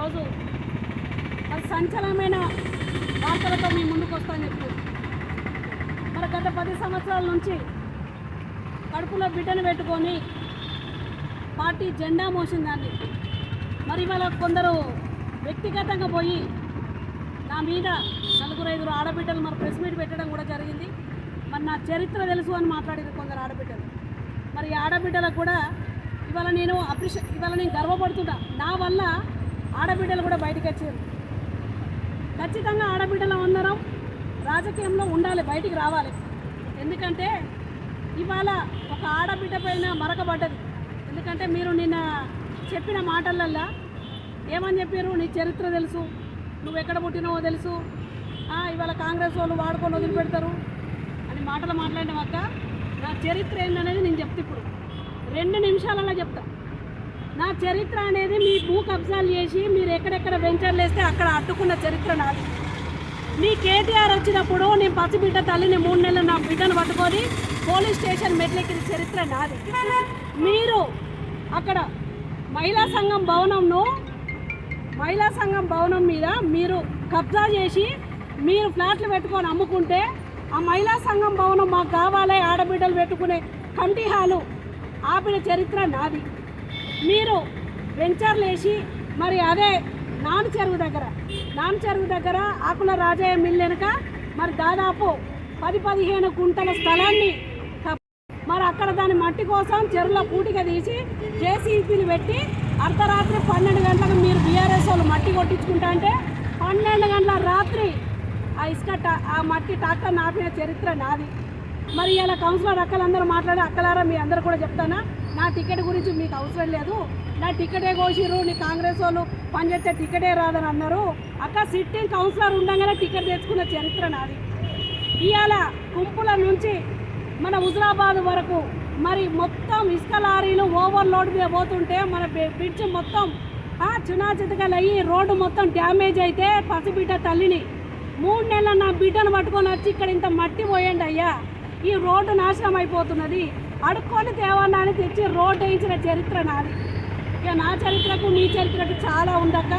ఈరోజు అది సంచలనమైన వార్తలతో మేము ముందుకు వస్తామని చెప్పి. మరి గత పది సంవత్సరాల నుంచి కడుపులో బిడ్డను పెట్టుకొని పార్టీ జెండా మోసిన దాన్ని మరి ఇవాళ కొందరు వ్యక్తిగతంగా పోయి నా మీద నలుగురు ఐదుగురు ఆడబిడ్డలు మరి ప్రెస్ మీట్ పెట్టడం కూడా జరిగింది. మరి నా చరిత్ర తెలుసు అని మాట్లాడారు కొందరు ఆడబిడ్డలు. మరి ఈ ఆడబిడ్డలకు కూడా ఇవాళ నేను అప్రిషియే ఇవాళ నేను గర్వపడుతున్నా. నా వల్ల ఆడబిడ్డలు కూడా బయటకు వచ్చారు. ఖచ్చితంగా ఆడబిడ్డలు అందరం రాజకీయంలో ఉండాలి బయటికి రావాలి. ఎందుకంటే ఇవాళ ఒక ఆడబిడ్డ పైన మరకబడ్డది. ఎందుకంటే మీరు నిన్న చెప్పిన మాటలల్లా ఏమని చెప్పారు? నీ చరిత్ర తెలుసు నువ్వు ఎక్కడ పుట్టినావో తెలుసు. ఇవాళ కాంగ్రెస్ వాళ్ళు వాడుకొని వదిలిపెడతారు అని మాటలు మాట్లాడిన అక్క నా చరిత్ర ఏంటనేది నేను చెప్తా ఇప్పుడు. రెండు నిమిషాలలో చెప్తా. నా చరిత్ర అనేది మీ భూ కబ్జాలు చేసి మీరు ఎక్కడెక్కడ వెంచర్లు వేస్తే అక్కడ అడ్డుకున్న చరిత్ర నాది. మీ కేటీఆర్ వచ్చినప్పుడు నేను పసిబిడ్డ తల్లిని మూడు నెలలు నా బిడ్డను పట్టుకొని పోలీస్ స్టేషన్ మెట్లెక్కిన చరిత్ర నాది. మీరు అక్కడ మహిళా సంఘం భవనంను మహిళా సంఘం భవనం మీద మీరు కబ్జా చేసి మీరు ఫ్లాట్లు పెట్టుకొని అమ్ముకుంటే ఆ మహిళా సంఘం భవనం మాకు కావాలి ఆడబిడ్డలు పెట్టుకునే కంటిహాలు హాలు ఆపిన చరిత్ర నాది. మీరు వెంచర్లు వేసి మరి అదే నాన్ చెరువు దగ్గర నాన్ చెరువు దగ్గర ఆకుల రాజయ్య మిల్ వెనుక మరి దాదాపు పది పదిహేను గుంటల స్థలాన్ని మరి అక్కడ దాని మట్టి కోసం చెరువులో పూటిగా తీసి జేసీపీలు పెట్టి అర్ధరాత్రి పన్నెండు గంటలకు మీరు బీఆర్ఎస్ వాళ్ళు మట్టి కొట్టించుకుంటా అంటే పన్నెండు గంటల రాత్రి ఆ ఇసుక ఆ మట్టి ట్రాక్టర్ నాపిన చరిత్ర నాది. మరి ఇలా కౌన్సిలర్ అక్కలందరూ మాట్లాడి అక్కలారా మీ అందరు కూడా చెప్తానా? నా టికెట్ గురించి మీకు అవసరం లేదు. నా టికెటే కోసిరు నీ కాంగ్రెస్ వాళ్ళు పనిచేస్తే టికెటే రాదని అన్నారు. అక్క సిట్టింగ్ కౌన్సిలర్ ఉండగానే టికెట్ తెచ్చుకున్న చరిత్ర నాది. ఇవాళ కుంపుల నుంచి మన హుజరాబాద్ వరకు మరి మొత్తం ఇసుక లారీలు ఓవర్లోడ్ మీద పోతుంటే మన బ్రిడ్జ్ మొత్తం చునాచితకలు అయ్యి రోడ్డు మొత్తం డ్యామేజ్ అయితే పసిబిడ్డ తల్లిని. మూడు నెలల నా బిడ్డను పట్టుకొని వచ్చి ఇక్కడ ఇంత మట్టి పోయండి అయ్యా. ఈ రోడ్డు నాశనం అయిపోతున్నది. అడుక్కొని తేవన్నా తెచ్చి రోడ్డు వేయించిన చరిత్ర నాది. ఇక నా చరిత్రకు మీ చరిత్రకు చాలా ఉందక్క.